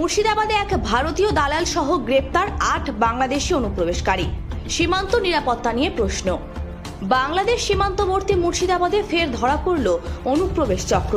মুর্শিদাবাদে এক ভারতীয় দালাল সহ গ্রেপ্তার আট বাংলাদেশি অনুপ্রবেশকারী। সীমান্ত নিরাপত্তা নিয়ে প্রশ্ন। বাংলাদেশ সীমান্তবর্তী মুর্শিদাবাদে ফের ধরা পড়ল অনুপ্রবেশ চক্র।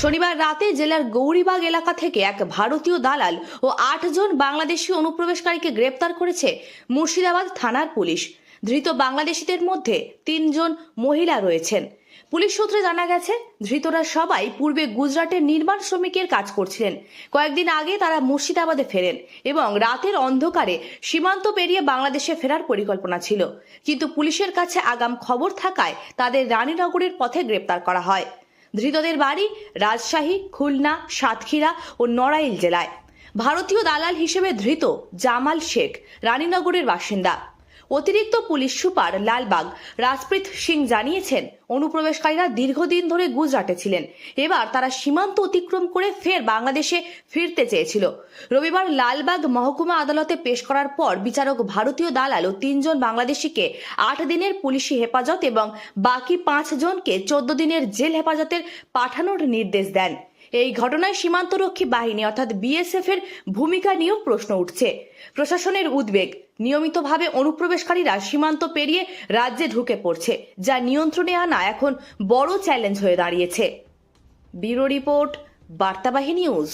শনিবার রাতে জেলার গৌরীবাগ এলাকা থেকে এক ভারতীয় দালাল ও আটজন বাংলাদেশি অনুপ্রবেশকারীকে গ্রেপ্তার করেছে মুর্শিদাবাদ থানার পুলিশ। ধৃত বাংলাদেশিদের মধ্যে তিনজন মহিলা রয়েছেন। পুলিশ সূত্রে জানা গেছে, ধৃতরা সবাই পূর্বে গুজরাটের নির্মাণ শ্রমিকের কাজ করছিলেন। কয়েকদিন আগে তারা মুর্শিদাবাদে ফেরেন এবং রাতের অন্ধকারে সীমান্ত পেরিয়ে বাংলাদেশে ফেরার পরিকল্পনা ছিল। কিন্তু পুলিশের কাছে আগাম খবর থাকায় তাদের রানীনগরের পথে গ্রেপ্তার করা হয়। ধৃতদের বাড়ি রাজশাহী, খুলনা, সাতক্ষীরা ও নড়াইল জেলায়। ভারতীয় দালাল হিসেবে ধৃত জামাল শেখ, রানীনগরের বাসিন্দা। অতিরিক্ত পুলিশ সুপার লালবাগ। রাজপ্রীত সিং জানিয়েছেন, অনুপ্রবেশকারীরা দীর্ঘদিন ধরে গুজরাটে ছিলেন। এবার তারা সীমান্ত অতিক্রম করে ফের বাংলাদেশে ফিরতে চেয়েছিল। রবিবার লালবাগ মহকুমা আদালতে পেশ করার পর বিচারক ভারতীয় দালাল ও তিনজন বাংলাদেশিকে আট দিনের পুলিশি হেফাজত এবং বাকি পাঁচ জনকে চোদ্দ দিনের জেল হেফাজতের পাঠানোর নির্দেশ দেন। এই ঘটনায় সীমান্তরক্ষী বাহিনী অর্থাৎ বিএসএফ এর ভূমিকা নিয়েও প্রশ্ন উঠছে। প্রশাসনের উদ্বেগ, নিয়মিতভাবে অনুপ্রবেশকারীরা সীমান্ত পেরিয়ে রাজ্যে ঢুকে পড়ছে, যা নিয়ন্ত্রণে আনা এখন বড় চ্যালেঞ্জ হয়ে দাঁড়িয়েছে। Bureau report, Bartabahi news.